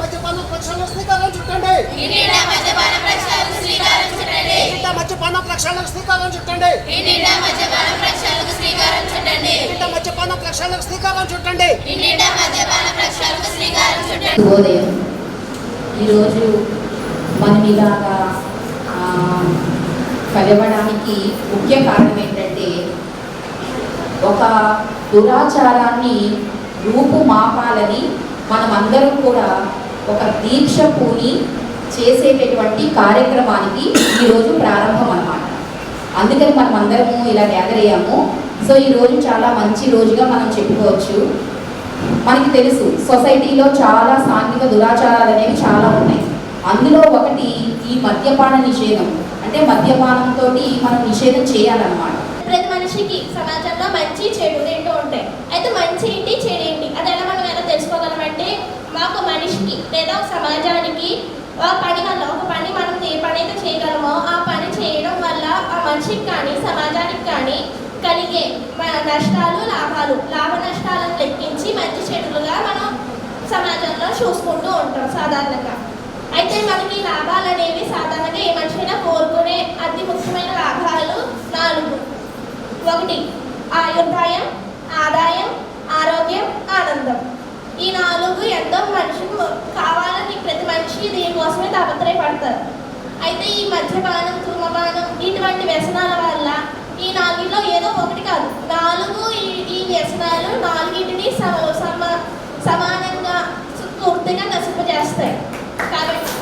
మద్యపానం శ్రీకారం చుట్టండి. మద్యపానం శ్రీకారం చుట్టండి. ఈరోజు మనం ఇలాగా ఆ, కలవడానికి ముఖ్య కారణం ఏంటంటే ఒక దురాచారాన్ని రూపుమాపాలని మనం అందరం కూడా ఒక దీక్ష పూని చేసేటటువంటి కార్యక్రమానికి ఈరోజు ప్రారంభం అన్నమాట అందుకని మనం అందరము ఇలా గ్యాదర్ అయ్యాము. సో ఈ రోజు చాలా మంచి రోజుగా మనం చెప్పుకోవచ్చు. మనకి తెలుసు సొసైటీలో చాలా సాంఘిక దురాచారాలు అనేవి చాలా ఉన్నాయి. అందులో ఒకటి ఈ మద్యపాన నిషేధం. అంటే మద్యపానంతో మనం నిషేధం చేయాలన్నమాట. ప్రతి మనిషికి సమాజంలో మంచి చెడు రెండు ఉంటాయి. అయితే మంచి ఏంటి చెడు ఏంటి? అది ఒక మనిషికి లేదా ఒక సమాజానికి ఆ పని వల్ల ఒక పని మనం ఏ పని అయితే చేయగలమో ఆ పని చేయడం వల్ల ఆ మనిషికి కానీ సమాజానికి కానీ కలిగే నష్టాలు లాభాలు లాభ నష్టాలను లెక్కించి మంచి చెడులుగా మనం సమాజంలో చూసుకుంటూ ఉంటాం సాధారణంగా. అయితే మనకి లాభాలు అనేవి సాధారణంగా ఏ మనిషైనా కోరుకునే అతి ముఖ్యమైన లాభాలు నాలుగు ఒకటి ఆయుర్దాయం ఆదాయం ఆరోగ్యం ఆనందం ఈ నాలుగు ఎంతో మనిషికి కావాలని ప్రతి మనిషి దీనికోసమే తాపత్రయపడతారు. అయితే ఈ మద్యపానం ధూమపానం ఇటువంటి వ్యసనాల వల్ల ఈ నాలుగిట్లో ఏదో ఒకటి కాదు. నాలుగు ఈ- వ్యసనాలు నాలుగింటిని సమ సమ సమానంగా పూర్తిగా నశింపజేస్తాయి. కాబట్టి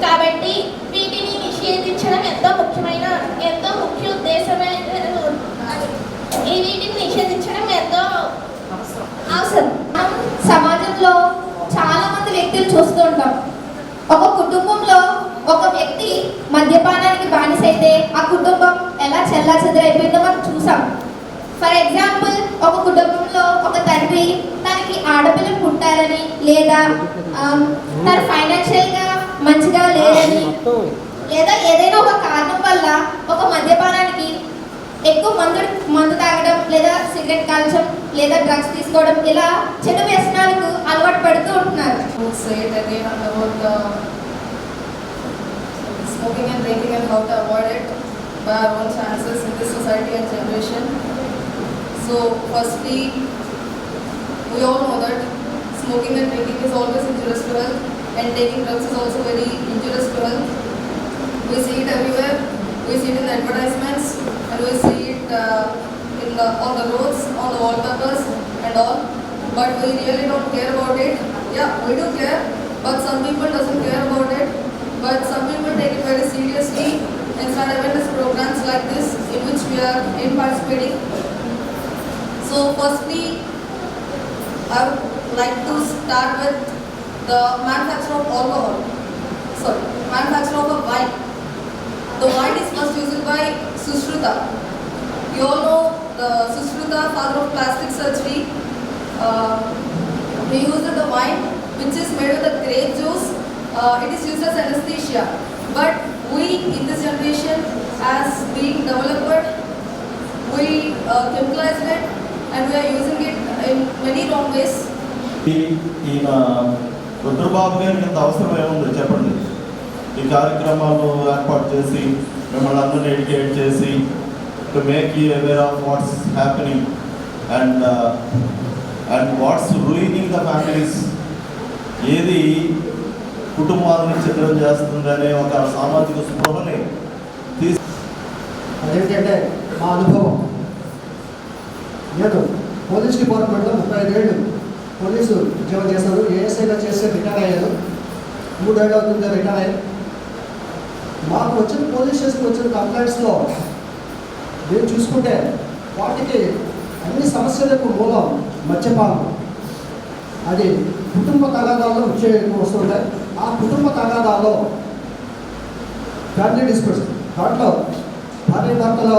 కాబట్టి వీటిని నిషేధించడం ఎంతో ముఖ్యమైన ఎంతో ముఖ్య ఉద్దేశమైన ఈ వీటిని నిషేధించడం ఎంతో అవసరం మనం సమాజంలో చాలా మంది వ్యక్తులు చూస్తూ ఉంటాం ఒక కుటుంబంలో ఒక వ్యక్తి మద్యపానానికి బానిసైతే ఆ కుటుంబం ఎలా చెల్లా చెదరైపోయిందో మనం చూసాం ఫర్ ఎగ్జాంపుల్ ఒక కుటుంబంలో ఒక తండ్రి తనకి ఆడపిల్ల పుట్టారని లేదా తను ఫైనాన్షియల్గా మంచిగా లేదని లేదా ఏదైనా ఒక కారణం వల్ల ఒక మద్యపానానికి ఎక్కువ మందు మందు తాగడం లేదా సిగరెట్ కాల్చడం లేదా డ్రగ్స్ తీసుకోవడం ఇలా చెడు వ్యసనాలకు అలవాటు పడుతూ ఉంటున్నారు. Smoking and drinking and how to avoid it by our own chances in this society and generation. So firstly, we all know that smoking and drinking is always injurious to health and taking drugs is also very injurious to health. We see it everywhere, we see it in advertisements and we see it uh, in the, on the roads, on the wallpapers and all. But we really don't care about it. Yeah, we do care, but some people doesn't care about it. But some people take it very seriously and start awareness programs like this in which we are in participating. So firstly, I would like to start with the manufacture of alcohol. Sorry, manufacture of a wine. The wine is first used by Sushruta. You all know the Sushruta, father of plastic surgery. Uh, he used the wine which is made with the grape juice. Uh, it is used as anesthesia. But we in this generation, as being developed, we uh, chemicalized it and we are using it in many wrong ways. ఈ- ఈయన రుద్రబాబు గారికి ఇంత అవసరం ఏముందో చెప్పండి ఈ కార్యక్రమాలు ఏర్పాటు చేసి మిమ్మల్ని అందరినీ ఎడ్యుకేట్ చేసి to make you aware of what's happening and and what's ruining the families ఏది కుటుంబాలను చిత్రం చేస్తుంది అనే ఒక సామాజిక స్పృహని తీసి అదేంటంటే మా అనుభవం. నేను పోలీస్ డిపార్ట్మెంట్లో ముప్పై ఐదేళ్ళు పోలీసు ఉద్యోగం చేశాను ఏఎస్ఐగా చేస్తే రిటైర్ అయ్యాను మూడేళ్ళు అవుతుంది రిటైర్ అయ్యాను మాకు వచ్చిన పోలీస్ స్టేషన్కి వచ్చిన కంప్లైంట్స్లో మేము చూసుకుంటే వాటికి అన్ని సమస్యలకు మూలం మద్యపానం. అది కుటుంబ తగాదాల్లో ముఖ్య ఎక్కువ వస్తుంటాయి ఆ కుటుంబ తగాదాల్లో ఫ్యామిలీ డిస్ప్యూట్స్. దాంట్లో భార్య భర్తలో